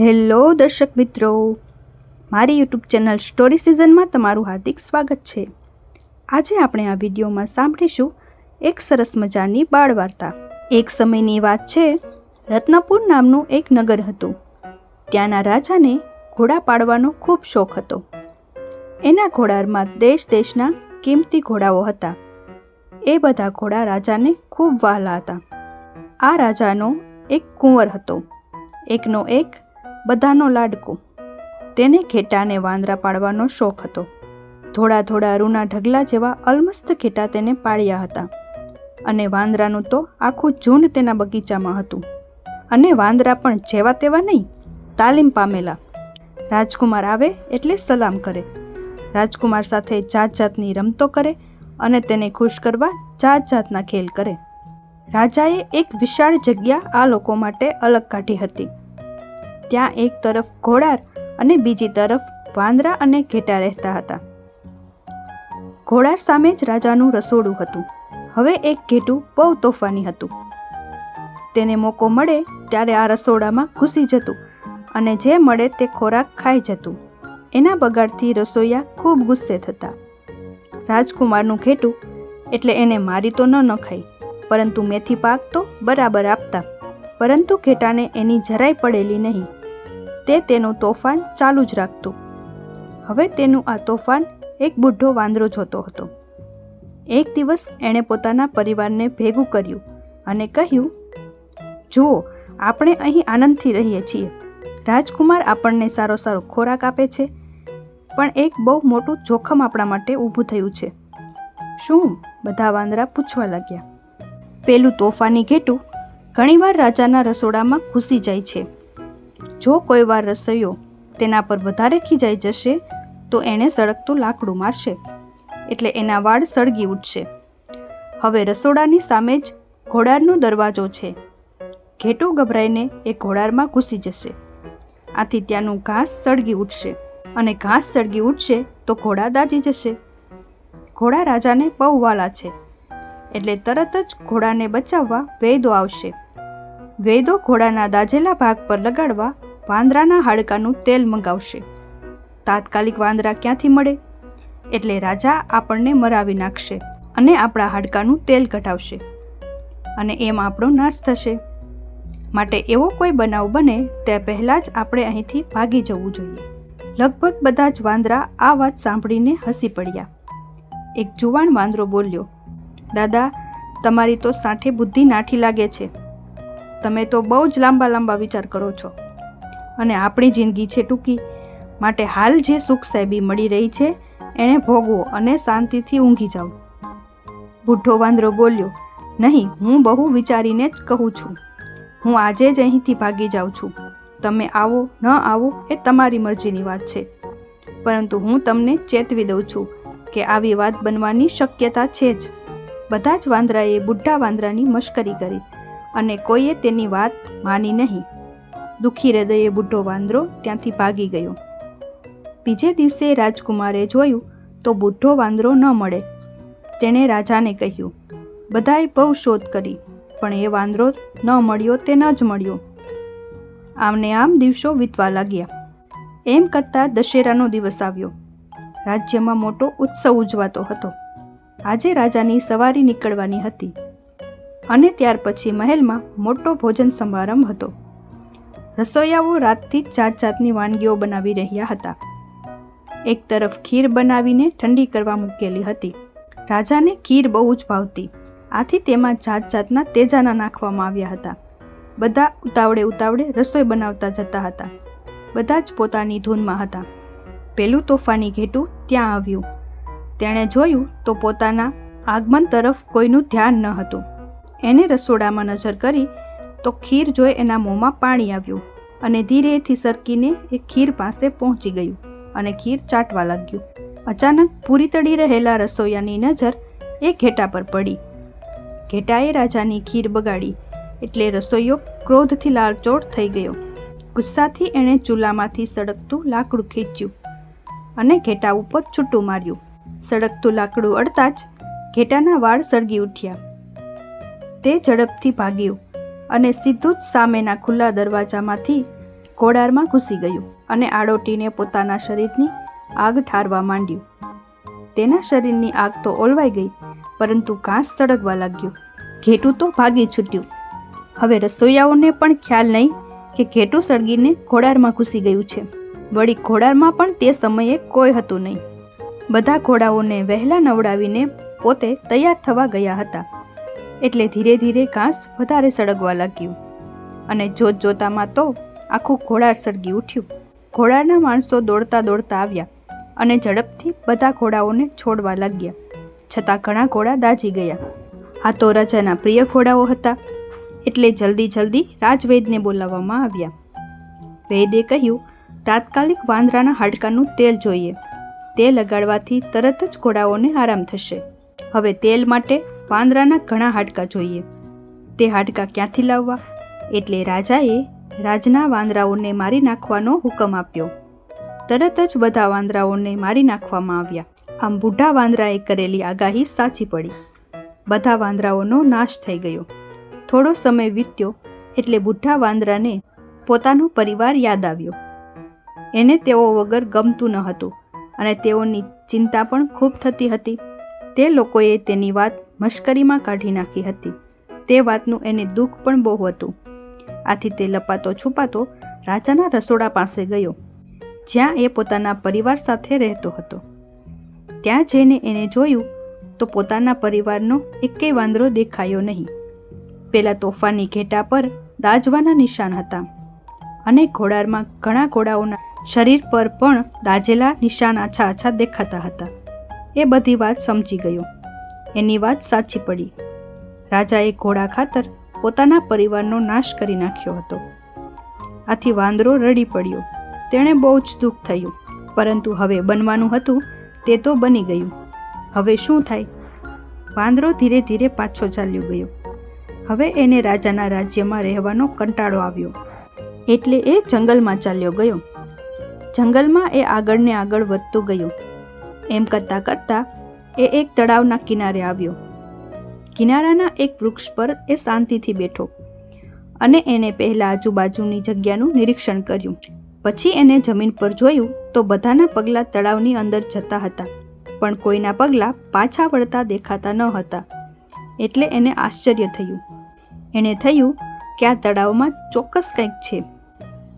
Hello દર્શક મિત્રો. મારી યુટ્યુબ ચેનલ સ્ટોરી સિઝનમાં તમારું હાર્દિક સ્વાગત છે. આજે આપણે આ વિડીયોમાં સાંભળીશું એક સરસ મજાની બાળ વાર્તા એક સમયની વાત છે, રત્નપુર નામનું એક નગર હતું. ત્યાંના રાજાને ઘોડા પાડવાનો ખૂબ શોખ હતો. એના ઘોડામાં દેશ દેશના કિંમતી ઘોડાઓ હતા. એ બધા ઘોડા રાજાને ખૂબ વહાલા હતા. આ રાજાનો એક કુંવર હતો. એકનો એક બધાનો લાડકો. તેને ઘેટાને વાંદરા પાડવાનો શોખ હતો. થોડા થોડા રૂના ઢગલા જેવા અલમસ્ત ઘેટા તેને પાળ્યા હતા. અને વાંદરાનું તો આખું ઝૂંડ તેના બગીચામાં હતું. અને વાંદરા પણ જેવા તેવા નહીં, તાલીમ પામેલા. રાજકુમાર આવે એટલે સલામ કરે. રાજકુમાર સાથે જાત જાતની રમતો કરે અને તેને ખુશ કરવા જાત જાતના ખેલ કરે. રાજાએ એક વિશાળ જગ્યા આ લોકો માટે અલગ કાઢી હતી. ત્યાં એક તરફ ઘોડાર અને બીજી તરફ વાંદરા અને ઘેટા રહેતા હતા. ઘોડાર સામે જ રાજાનું રસોડું હતું. હવે એક ઘેટું બહુ તોફાની હતું. તેને મોકો મળે ત્યારે આ રસોડામાં ઘૂસી જતું અને જે મળે તે ખોરાક ખાઈ જતું. એના બગાડથી રસોઈયા ખૂબ ગુસ્સે થતા. રાજકુમારનું ઘેટું એટલે એને મારી તો ન નખાઈ પરંતુ મેથી પાક તો બરાબર આપતા. પરંતુ ઘેટાને એની જરાય પડેલી નહીં. તે તેનું તોફાન ચાલુ જ રાખતું. હવે તેનું આ તોફાન એક બુઢો વાંદરો જોતો હતો. એક દિવસ એણે પોતાના પરિવારને ભેગું કર્યું અને કહ્યું, જુઓ, આપણે અહીં આનંદથી રહીએ છીએ. રાજકુમાર આપણને સારો સારો ખોરાક આપે છે, પણ એક બહુ મોટું જોખમ આપણા માટે ઊભું થયું છે. શું? બધા વાંદરા પૂછવા લાગ્યા. પેલું તોફાની ઘેટું ઘણીવાર રાજાના રસોડામાં ઘૂસી જાય છે. જો કોઈ વાર રસોઈયો તેના પર વધારે ખીજાઈ જશે, તો એણે સળગતું લાકડું મારશે. એટલે એના વાળ સળગી ઉઠશે. હવે રસોડાની સામે જ ઘોડારનો દરવાજો છે. ઘેટું ગભરાઈને એ ઘોડારમાં ઘૂસી જશે. આથી ત્યાંનું ઘાસ સળગી ઉઠશે. અને ઘાસ સળગી ઉઠશે તો ઘોડા દાજી જશે. ઘોડા રાજાને બહુ વાલા છે. એટલે તરત જ ઘોડાને બચાવવા વેદો આવશે. વૈદો ઘોડાના દાજેલા ભાગ પર લગાડવા વાંદરાના હાડકાનું તેલ મંગાવશે. તાત્કાલિક વાંદરા ક્યાંથી મળે? એટલે રાજા આપણને મરાવી નાખશે અને આપણા હાડકાનું તેલ કઢાવશે અને એમ આપણો નાશ થશે. માટે એવો કોઈ બનાવ બને, તે પહેલાં જ આપણે અહીંથી ભાગી જવું જોઈએ. લગભગ બધા જ વાંદરા આ વાત સાંભળીને હસી પડ્યા. એક જુવાન વાંદરો બોલ્યો, દાદા, તમારી તો સાંઠે બુદ્ધિ નાઠી લાગે છે. તમે તો બહુ જ લાંબા લાંબા વિચાર કરો છો. અને આપણી જિંદગી છે ટૂંકી. માટે હાલ જે સુખ સાહેબી મળી રહી છે, એણે ભોગવો અને શાંતિથી ઊંઘી જાઓ. બુઢો વાંદરો બોલ્યો, નહીં, હું બહુ વિચારીને જ કહું છું. હું આજે જ અહીંથી ભાગી જાઉં છું. તમે આવો, ન આવો, એ તમારી મરજીની વાત છે. પરંતુ હું તમને ચેતવી દઉં છું કે આવી વાત બનવાની શક્યતા છે જ. બધા જ વાંદરાએ બુઢા વાંદરાની મશ્કરી કરી. અને કોઈએ તેની વાત માની નહીં. દુઃખી હૃદયે બુઢો વાંદરો ત્યાંથી ભાગી ગયો. બીજે દિવસે રાજકુમારે જોયું તો બુઢો વાંદરો ન મળે. તેણે રાજાને કહ્યું, બધાએ બહુ શોધ કરી, પણ એ વાંદરો ન મળ્યો તે ન જ મળ્યો. આમને આમ દિવસો વીતવા લાગ્યા. એમ કરતાં દશેરાનો દિવસ આવ્યો. રાજ્યમાં મોટો ઉત્સવ ઉજવાતો હતો. આજે રાજાની સવારી નીકળવાની હતી. અને ત્યાર પછી મહેલમાં મોટો ભોજન સમારંભ હતો. રસોઈયાઓ રાતથી જાત જાતની વાનગીઓ બનાવી રહ્યા હતા. એક તરફ ખીર બનાવીને ઠંડી કરવા મૂકેલી હતી. રાજાને ખીર બહુ જ ભાવતી. આથી તેમાં જાત જાતના તેજાના નાખવામાં આવ્યા હતા. બધા ઉતાવળે ઉતાવળે રસોઈ બનાવતા જતા હતા. બધા જ પોતાની ધૂનમાં હતા. પેલું તોફાની ઘેટું ત્યાં આવ્યું. તેણે જોયું તો પોતાના આગમન તરફ કોઈનું ધ્યાન ન હતું. એને રસોડામાં નજર કરી તો ખીર જોઈ એના મોંમાં પાણી આવ્યું અને ધીરેથી સરકીને એ ખીર પાસે પહોંચી ગયું અને ખીર ચાટવા લાગ્યું. અચાનક પૂરી તળી રહેલા રસોઈયાની નજર એ ઘેટા પર પડી. ઘેટાએ રાજાની ખીર બગાડી એટલે રસોઈયો ક્રોધથી લાલચોળ થઈ ગયો. ગુસ્સાથી એણે ચૂલામાંથી સળગતું લાકડું ખેંચ્યું અને ઘેટા ઉપર છૂટું માર્યું. સળગતું લાકડું અડતા જ ઘેટાના વાળ સળગી ઉઠ્યા. તે ઝડપથી ભાગ્યું અને સીધું જ સામેના ખુલ્લા દરવાજામાંથી ઘોડારમાં ઘૂસી ગયું અને આડોટીને પોતાના શરીરની આગ ઠારવા માંડ્યું. તેના શરીરની આગ તો ઓલવાઈ ગઈ, પરંતુ ઘાસ સળગવા લાગ્યું. ઘેટું તો ભાગી છૂટ્યું. હવે રસોઈયાઓને પણ ખ્યાલ નહીં કે ઘેટું સળગીને ઘોડારમાં ઘૂસી ગયું છે. વળી ઘોડારમાં પણ તે સમયે કોઈ હતું નહીં. બધા ઘોડાઓને વહેલા નવડાવીને પોતે તૈયાર થવા ગયા હતા. એટલે ધીરે ધીરે ઘાસ વધારે સળગવા લાગ્યું. અને જોત જોતામાં તો આખું ઘોડાર સળગી ઉઠ્યું. ઘોડાના માણસો દોડતા દોડતા આવ્યા અને ઝડપથી બધા ઘોડાઓને છોડવા લાગ્યા. છતાં ઘણા ઘોડા દાજી ગયા. આ તો રાજાના પ્રિય ઘોડાઓ હતા. એટલે જલ્દી જલ્દી રાજવૈદને બોલાવવામાં આવ્યા. વૈદે કહ્યું, તાત્કાલિક વાંદરાના હાડકાનું તેલ જોઈએ. તે લગાડવાથી તરત જ ઘોડાઓને આરામ થશે. હવે તેલ માટે વાંદરાના ઘણા હાડકા જોઈએ. તે હાડકા ક્યાંથી લાવવા? એટલે રાજાએ રાજના વાંદરાઓને મારી નાખવાનો હુકમ આપ્યો. તરત જ બધા વાંદરાઓને મારી નાખવામાં આવ્યા. આમ બુઢા વાંદરાએ કરેલી આગાહી સાચી પડી. બધા વાંદરાઓનો નાશ થઈ ગયો. થોડો સમય વીત્યો એટલે બુઢા વાંદરાને પોતાનો પરિવાર યાદ આવ્યો. એને તેઓ વગર ગમતું ન હતું અને તેઓની ચિંતા પણ ખૂબ થતી હતી. તે લોકોએ તેની વાત મશ્કરીમાં કાઢી નાખી હતી. તે વાતનું એને દુઃખ પણ બહુ હતું. આથી તે લપાતો છુપાતો રાજાના રસોડા પાસે ગયો, જ્યાં એ પોતાના પરિવાર સાથે રહેતો હતો. ત્યાં જઈને એને જોયું તો પોતાના પરિવારનો એકેય વાંદરો દેખાયો નહીં. પેલા તોફાની ઘેટા પર દાજવાના નિશાન હતા અને ઘોડારમાં ઘણા ઘોડાઓના શરીર પર પણ દાજેલા નિશાન આછા આછા દેખાતા હતા. એ બધી વાત સમજી ગયો. એની વાત સાચી પડી. રાજાએ ઘોડા ખાતર પોતાના પરિવારનો નાશ કરી નાખ્યો હતો. આથી વાંદરો રડી પડ્યો. તેણે બહુ જ દુઃખ થયું. પરંતુ હવે બનવાનું હતું તે તો બની ગયું. હવે શું થાય? વાંદરો ધીરે ધીરે પાછો ચાલ્યો ગયો. હવે એને રાજાના રાજ્યમાં રહેવાનો કંટાળો આવ્યો. એટલે એ જંગલમાં ચાલ્યો ગયો. જંગલમાં એ આગળને આગળ વધતો ગયો. એમ કરતાં કરતાં એ એક તળાવના કિનારે આવ્યો. કિનારાના એક વૃક્ષ પર એ શાંતિથી બેઠો અને એણે પહેલાં આજુબાજુની જગ્યાનું નિરીક્ષણ કર્યું. પછી એને જમીન પર જોયું તો બધાના પગલાં તળાવની અંદર જતા હતા, પણ કોઈના પગલાં પાછા વળતા દેખાતા ન હતા. એટલે એને આશ્ચર્ય થયું. એને થયું કે આ તળાવમાં ચોક્કસ કંઈક છે.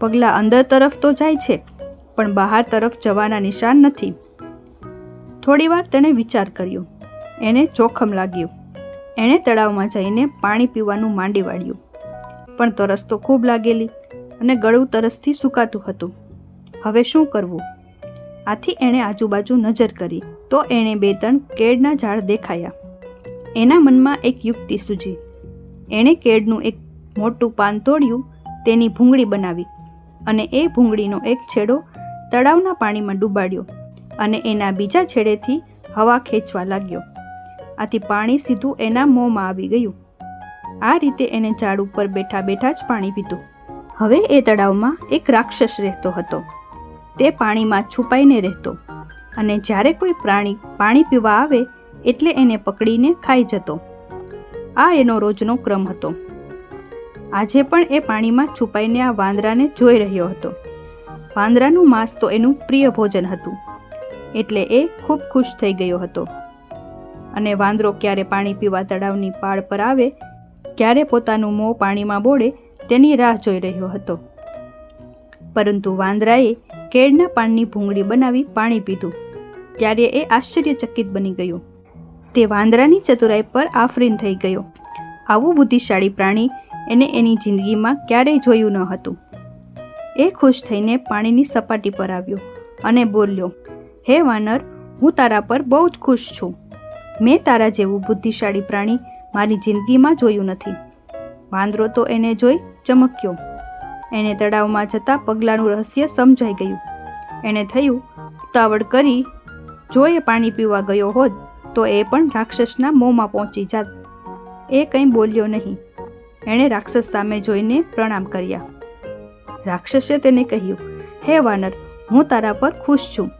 પગલાં અંદર તરફ તો જાય છે, પણ બહાર તરફ જવાના નિશાન નથી. થોડીવાર તેણે વિચાર કર્યો. એને જોખમ લાગ્યું. એણે તળાવમાં જઈને પાણી પીવાનું માંડી વાળ્યું. પણ તરસ તો ખૂબ લાગેલી અને ગળું તરસથી સુકાતું હતું. હવે શું કરવું? આથી એણે આજુબાજુ નજર કરી તો એણે બે ત્રણ કેળના ઝાડ દેખાયા. એના મનમાં એક યુક્તિ સૂજી. એણે કેળનું એક મોટું પાન તોડ્યું, તેની ભૂંગળી બનાવી અને એ ભૂંગળીનો એક છેડો તળાવના પાણીમાં ડૂબાડ્યો. અને એના બીજા છેડેથી હવા ખેંચવા લાગ્યો. આથી પાણી સીધું એના મોંમાં આવી ગયું. આ રીતે એને ઝાડ ઉપર બેઠા બેઠા જ પાણી પીધું. હવે એ તળાવમાં એક રાક્ષસ રહેતો હતો. તે પાણીમાં છુપાઈને રહેતો. અને જ્યારે કોઈ પ્રાણી પાણી પીવા આવે એટલે એને પકડીને ખાઈ જતો. આ એનો રોજનો ક્રમ હતો. આજે પણ એ પાણીમાં છુપાઈને આ વાંદરાને જોઈ રહ્યો હતો. વાંદરાનું માંસ તો એનું પ્રિય ભોજન હતું. એટલે એ ખૂબ ખુશ થઈ ગયો હતો. અને વાંદરો ક્યારે પાણી પીવા તળાવની પાળ પર આવે, ક્યારે પોતાનું મોં પાણીમાં બોળે, તેની રાહ જોઈ રહ્યો હતો. પરંતુ વાંદરાએ કેળના પાનની ભૂંગળી બનાવી પાણી પીધું. ત્યારે એ આશ્ચર્યચકિત બની ગયો. તે વાંદરાની ચતુરાઈ પર આફરીન થઈ ગયો. આવું બુદ્ધિશાળી પ્રાણી એને એની જિંદગીમાં ક્યારેય જોયું ન હતું. એ ખુશ થઈને પાણીની સપાટી પર આવ્યો અને બોલ્યો હે વાનર, હું તારા પર બહુ જ ખુશ છું. મેં તારા જેવું બુદ્ધિશાળી પ્રાણી મારી જિંદગીમાં જોયું નથી. વાંદરો તો એને જોઈ ચમક્યો. એને તળાવમાં જતા પગલાંનું રહસ્ય સમજાઈ ગયું. એને થયું, ઉતાવળ કરી, જો એ પાણી પીવા ગયો હોત, તો એ પણ રાક્ષસના મોંમાં પહોંચી જાત. એ કંઈ બોલ્યો નહીં. એણે રાક્ષસ સામે જોઈને પ્રણામ કર્યા. રાક્ષસે તેને કહ્યું, હે વાનર, હું તારા પર ખુશ છું.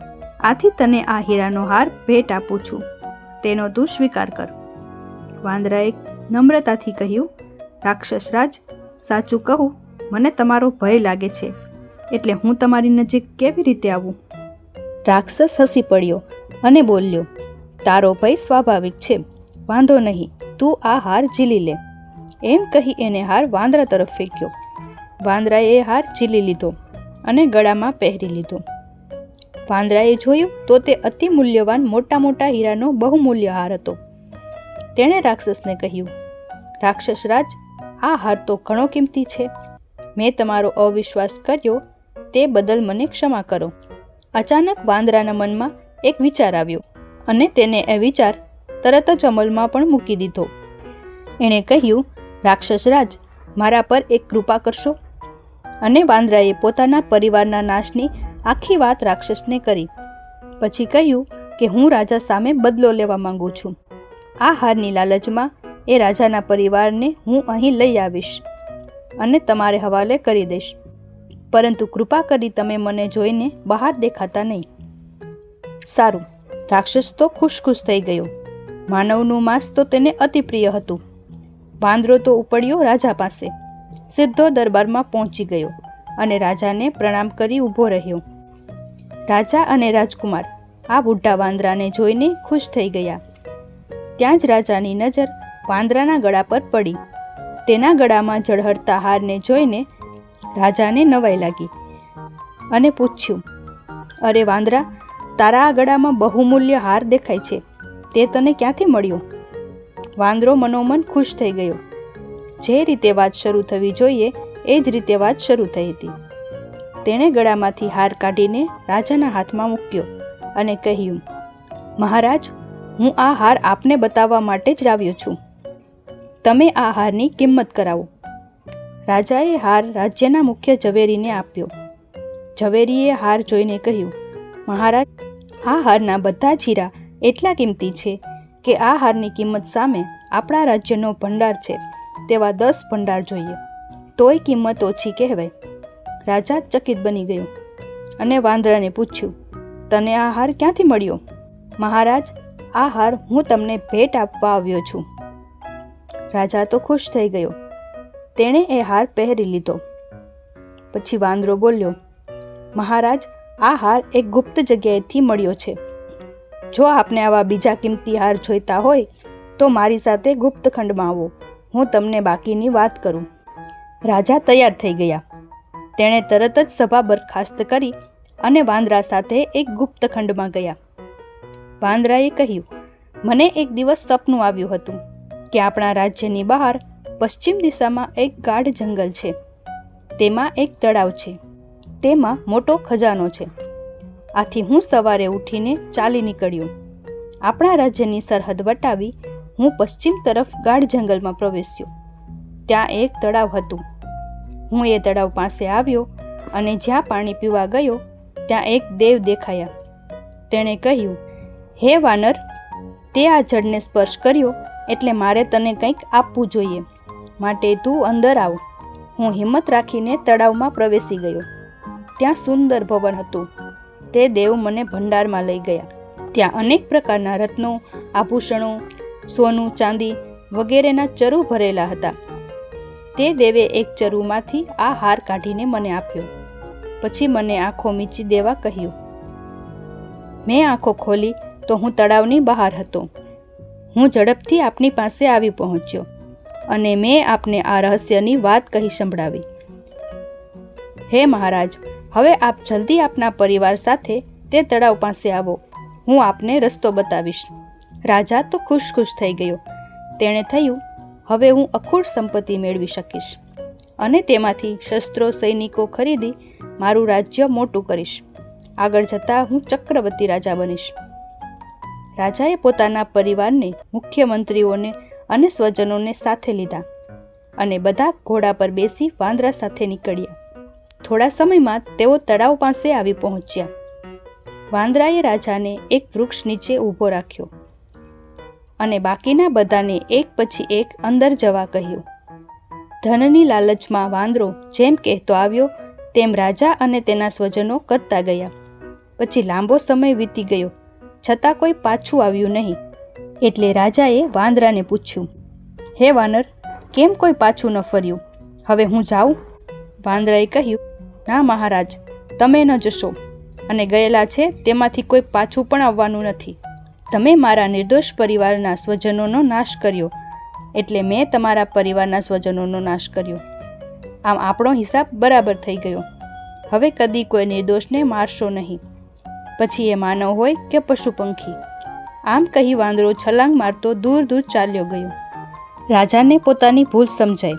આથી તને આ હીરાનો હાર ભેટ આપું છું. તેનો તું સ્વીકાર કર. વાંદરાએ નમ્રતાથી કહ્યું રાક્ષસરાજ સાચું કહું, મને તમારો ભય લાગે છે, એટલે હું તમારી નજીક કેવી રીતે આવું? રાક્ષસ હસી પડ્યો અને બોલ્યો, તારો ભય સ્વાભાવિક છે, વાંધો નહીં, તું આ હાર ઝીલી લે. એમ કહી એને હાર વાંદરા તરફ ફેંક્યો. વાંદરાએ હાર ઝીલી લીધો અને ગળામાં પહેરી લીધો. વાંદરાએ જોયું તો તે અતિ મૂલ્યવાન મોટા મોટા હીરાનો બહુમૂલ્ય હાર હતો. તેણે રાક્ષસને કહ્યું રાક્ષસરાજ આ હાર તો ઘણો કિંમતી છે. મેં તમારો અવિશ્વાસ કર્યો, તે બદલ મને ક્ષમા કરો. અચાનક વાંદરાના મનમાં એક વિચાર આવ્યો અને તેને એ વિચાર તરત જ અમલમાં પણ મૂકી દીધો. એણે કહ્યું રાક્ષસરાજ મારા પર એક કૃપા કરશો. અને વાંદરાએ પોતાના પરિવારના નાશની આખી વાત રાક્ષસને કરી. પછી કહ્યું કે હું રાજા સામે બદલો લેવા માંગુ છું. આ હારની લાલચમાં એ રાજાના પરિવારને હું અહીં લઈ આવીશ અને તમારે હવાલે કરી દઈશ. પરંતુ કૃપા કરી તમે મને જોઈને બહાર દેખાતા નહીં. સારું, રાક્ષસ તો ખુશ ખુશ થઈ ગયો. માનવનું માંસ તો તેને અતિ પ્રિય હતું. વાંદરો તો ઉપડ્યો રાજા પાસે. સીધો દરબારમાં પહોંચી ગયો. અને રાજાને પ્રણામ કરી ઊભો રહ્યો. રાજા અને રાજકુમાર આ બુઢા વાંદરાને જોઈને ખુશ થઈ ગયા. ત્યાં જ રાજાની નજર વાંદરાના ગળા પર પડી. તેના ગળામાં જળહળતા હારને જોઈને રાજાને નવાઈ લાગી અને પૂછ્યું, અરે વાંદરા, તારા આ ગળામાં બહુમૂલ્ય હાર દેખાય છે. તે તને ક્યાંથી મળ્યો? વાંદરો મનોમન ખુશ થઈ ગયો. જે રીતે વાત શરૂ થવી જોઈએ એ જ રીતે વાત શરૂ થઈ હતી. તેણે ગળામાંથી હાર કાઢીને રાજાના હાથમાં મૂક્યો અને કહ્યું, મહારાજ, હું આ હાર આપને બતાવવા માટે જ લાવ્યો છું. તમે આ હારની કિંમત કરાવો. રાજાએ હાર રાજ્યના મુખ્ય ઝવેરીને આપ્યો. ઝવેરીએ હાર જોઈને કહ્યું, મહારાજ, આ હારના બધા જ હીરા એટલા કિંમતી છે કે આ હારની કિંમત સામે આપણા રાજ્યનો ભંડાર છે. તેવા દસ ભંડાર જોઈએ. તોય કિંમત ઓછી કહેવાય. રાજા ચકિત બની ગયો અને વાંદરાને પૂછ્યું, તને આ હાર ક્યાંથી મળ્યો? મહારાજ, આ હાર હું તમને ભેટ આપવા આવ્યો છું. રાજા તો ખુશ થઈ ગયો. તેણે એ હાર પહેરી લીધો. પછી વાંદરો બોલ્યો, મહારાજ, આ હાર એક ગુપ્ત જગ્યાએથી મળ્યો છે. જો આપને આવા બીજા કિંમતી હાર જોઈતા હોય, તો મારી સાથે ગુપ્ત ખંડમાં આવો. હું તમને બાકીની વાત કરું. રાજા તૈયાર થઈ ગયા. તેણે તરત જ સભા બરખાસ્ત કરી અને વાંદરા સાથે એક ગુપ્ત ખંડમાં ગયા. વાંદરાએ કહ્યું, મને એક દિવસ સપનું આવ્યું હતું કે આપણા રાજ્યની બહાર પશ્ચિમ દિશામાં એક ગાઢ જંગલ છે. તેમાં એક તળાવ છે. તેમાં મોટો ખજાનો છે. આથી હું સવારે ઉઠીને ચાલી નીકળ્યો. આપણા રાજ્યની સરહદ વટાવી હું પશ્ચિમ તરફ ગાઢ જંગલમાં પ્રવેશ્યો. ત્યાં એક તળાવ હતું. હું એ તળાવ પાસે આવ્યો અને જ્યાં પાણી પીવા ગયો, ત્યાં એક દેવ દેખાયા. તેણે કહ્યું, હે વાનર, તે આ જળને સ્પર્શ કર્યો એટલે મારે તને કંઈક આપવું જોઈએ. માટે તું અંદર આવ. હું હિંમત રાખીને તળાવમાં પ્રવેશી ગયો. ત્યાં સુંદર ભવન હતું. તે દેવ મને ભંડારમાં લઈ ગયા. ત્યાં અનેક પ્રકારના રત્નો, આભૂષણો, સોનું, ચાંદી વગેરેના ચરુ ભરેલા હતા. તે દેવે એક ચરુમાંથી આ હાર કાઢીને મને આપ્યો. પછી મને આંખો મીચી દેવા કહ્યું, મેં આંખો ખોલી તો હું તળાવની બહાર હતો. હું ઝડપથી આપની પાસે આવી પહોંચ્યો અને મેં આપને આ રહસ્યની વાત કહી સંભળાવી. હે મહારાજ, હવે આપ જલ્દી આપના પરિવાર સાથે તે તળાવ પાસે આવો. હું આપને રસ્તો બતાવીશ. રાજા તો ખુશ ખુશ થઈ ગયો. તેણે થયું હવે હું અખૂટ સંપત્તિ મેળવી શકીશ અને તેમાંથી શસ્ત્રો, સૈનિકો ખરીદી મારું રાજ્ય મોટું કરીશ. આગળ જતાં હું ચક્રવર્તી રાજા બનીશ. રાજાએ પોતાના પરિવારને, મુખ્યમંત્રીઓને અને સ્વજનોને સાથે લીધા અને બધા ઘોડા પર બેસી વાંદરા સાથે નીકળ્યા. થોડા સમયમાં તેઓ તળાવ પાસે આવી પહોંચ્યા. વાંદરાએ રાજાને એક વૃક્ષ નીચે ઊભો રાખ્યો. અને બાકીના બધાને એક પછી એક અંદર જવા કહ્યું. ધનની લાલચમાં વાંદરો જેમ કહેતો આવ્યો, તેમ રાજા અને તેના સ્વજનો કરતા ગયા. પછી લાંબો સમય વીતી ગયો, છતાં કોઈ પાછું આવ્યું નહીં. એટલે રાજાએ વાંદરાને પૂછ્યું, હે વાનર, કેમ કોઈ પાછું ન ફર્યું? હવે હું જાઉં? વાંદરાએ કહ્યું, ના મહારાજ, તમે ન જશો, અને ગયેલા છે તેમાંથી કોઈ પાછું પણ આવવાનું નથી. તમે મારા નિર્દોષ પરિવારના સ્વજનોનો નાશ કર્યો. એટલે મેં તમારા પરિવારના સ્વજનોનો નાશ કર્યો. આમ આપણો હિસાબ બરાબર થઈ ગયો. હવે કદી કોઈ નિર્દોષને મારશો નહીં. પછી એ માનવ હોય કે પશુ પંખી. આમ કહી વાંદરો છલાંગ મારતો દૂર દૂર ચાલ્યો ગયો. રાજાને પોતાની ભૂલ સમજાઈ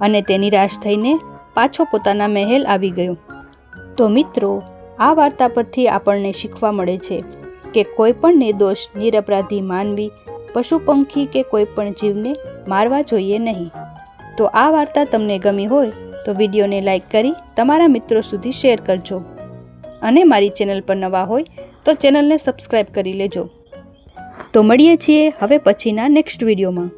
અને તે નિરાશ થઈને પાછો પોતાના મહેલ આવી ગયો. તો મિત્રો, આ વાર્તા પરથી આપણને શીખવા મળે છે કે કોઈ પણ નિર્દોષ નિરપરાધી માનવી, પશુ પંખી કે કોઈ પણ જીવને મારવા જોઈએ નહીં. તો આ વાર્તા તમને ગમી હોય તો વિડીયોને લાઇક કરી તમારા મિત્રો સુધી શેર કરજો. અને મારી ચેનલ પર નવા હોય તો ચેનલને સબસ્ક્રાઈબ કરી લેજો. તો મળીએ છીએ હવે પછીના નેક્સ્ટ વિડીયોમાં.